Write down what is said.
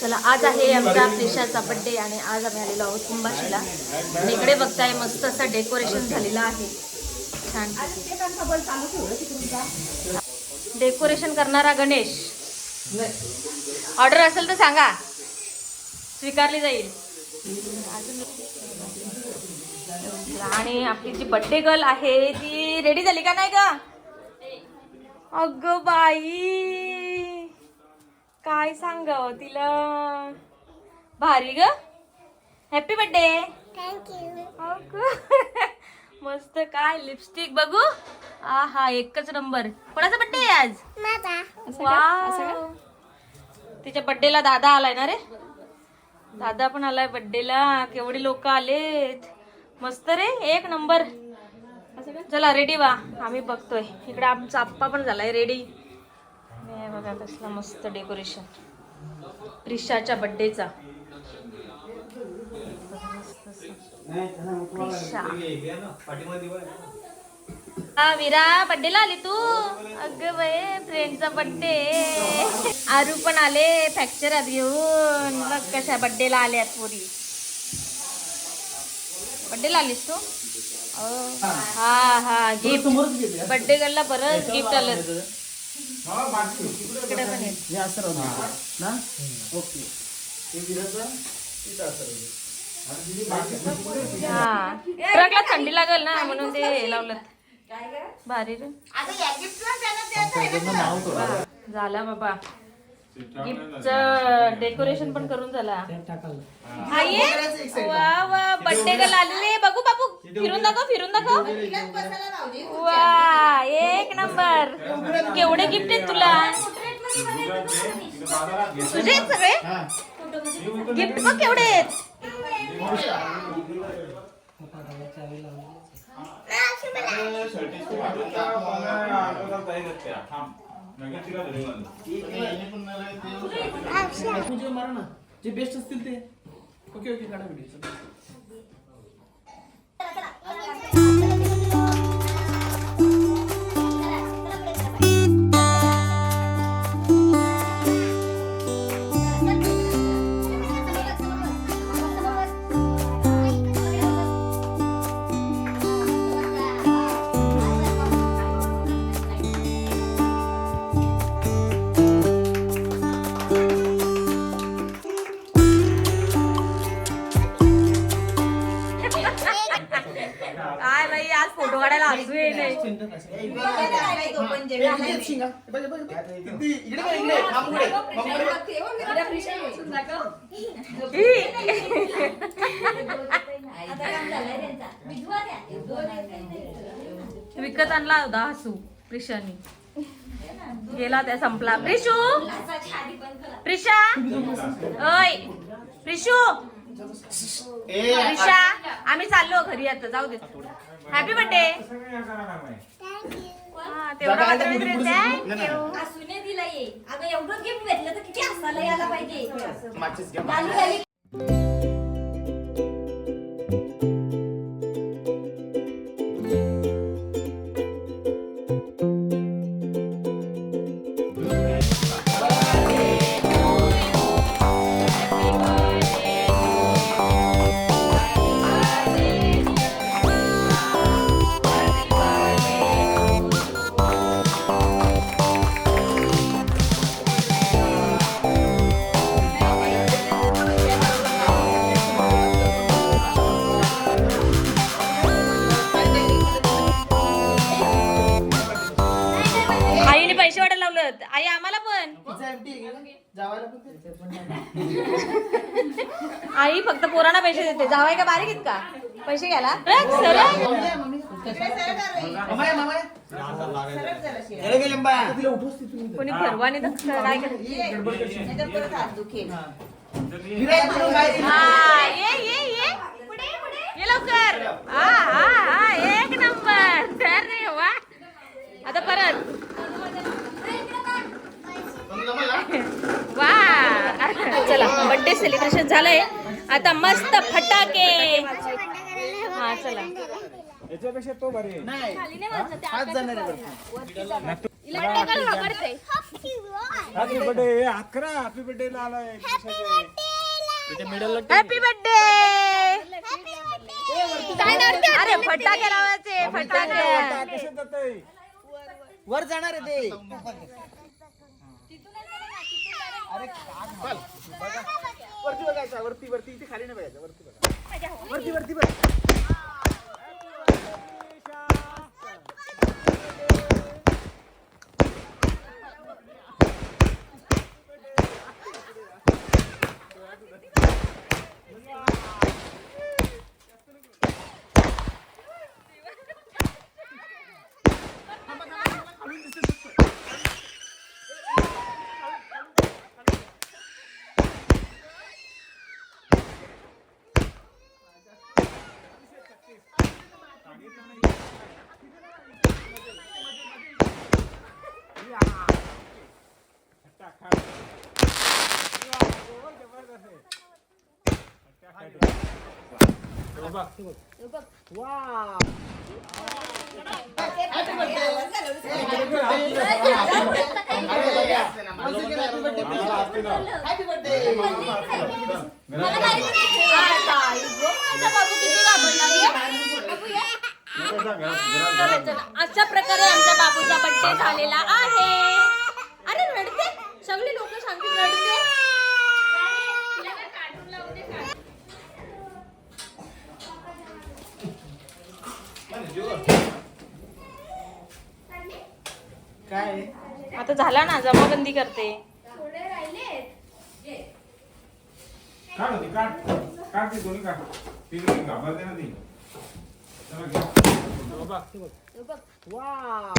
चला आज आहे आमच्या प्रेशाचा बड्डे आणि आज आम्ही आलेलो आहोत कुंभाशीला. आणि इकडे बघताय मस्त असं डेकोरेशन झालेलं आहे. छान. डेकोरेशन करणारा गणेश. ऑर्डर असेल तर सांगा. स्वीकारली जाईल. आणि आपली जी बड्डे गर्ल आहे ती रेडी झाली का नाही का अग बाई काय सांग तिला? भारी ग? हॅपी बर्थडे मस्त काय लिपस्टिक बघू. आ हा एकच नंबर कोणाचा बर्थडे आहे आज? वाव. तिच्या बर्थडेला दादा आलाय ना रे? दादा पण आलाय बर्थडेला केवढे लोक आलेत. मस्त रे एक नंबर. चला रेडी वा. आम्ही बघतोय. इकडे आमचा आप्पा पण झालाय रेडी हे बघा कसला मस्त डेकोरेशन प्रिशाच्या बड्डेचा विरा बड्डेला आली तू? अग बाई फ्रेंडचा बड्डे आरू पण आले फ्रॅक्चरात घेऊन. बघ कशा बड्डेला आल्यात पुरी. बर्थडेला आलीस तू? हा. हा गिफ्ट बर्थडे गर्लला परत गिफ्ट आलं. पण. हे असं राहू. ना? ओके. हे. हा. ट्रकला थंडी लागल ना म्हणून ते हे लावलं. भारी रे. झाला बाबा. गिफ्टचं डेकोरेशन पण करून झाला. आई वा वा बर्थडे आलेले बघू बाबू फिरून दाखव फिरून दाखव. वा एक नंबर. केवढे गिफ्ट आहेत तुला? तुझे सगळे? गिफ्ट बघ केवढे आहेत. जे बेस्ट असतील ते. ओके ओके काढा व्हिडिओ हसू ये नाही. विकत आणला होता हसू प्रिशानी. गेला त्या संपला. प्रिशू! प्रिशा! ओय! प्रिशू! प्रिशा आम्ही चाललो घरी आता. जाऊ दे. हॅपी बर्थडे तेवढा मात्र पुढे, पुढे, thank नाही, you. असूने दिला ये. अगं एवढं गिफ्ट भेटलं तर किती हसायला यायला पाहिजे. घ्या, आई आम्हाला पण? आई फक्त पोरांना पैसे देते. जावाय का बारीक आहेत का? पैसे घ्यायला? सरळ. तिथून इथं. कोणी परवाने तर काय ये, गडबड करशील. हा. विरा, इकडून काय? ये. ये ये ये. लवकर. हा हा हा. एक नंबर. अरे वा आता परत. वा चला बर्थडे सेलिब्रेशन झालंय. आता मस्त फटाके. चला. याच्यापेक्षा तो भारी आहे. नाही. हात जाणार आहे वरती. हॅपी बर्थडे अकरा. हॅपी बर्थडे ला आलाय हॅपी बर्थडे अरे फटाके लावायचे फटाके. वर जाणार आहे ते. अरे बघा. वरती बघायचं वरती वरती इथे खाली नाही बघायचं वरती बघा वरती वरती बघ. वा हॅपी बर्थडे चला, चला. अशा प्रकारे आमच्या बाबूचा बर्थडे झालेला आहे. अरे रडते? सगळी लोक सांगतील रडते. काय? आता झाला ना जमाबंदी करते. काढ होती काढ. काढ ती दोन्ही काढ. तिकडे घाबरते ना ती. 여박. 여박. 와.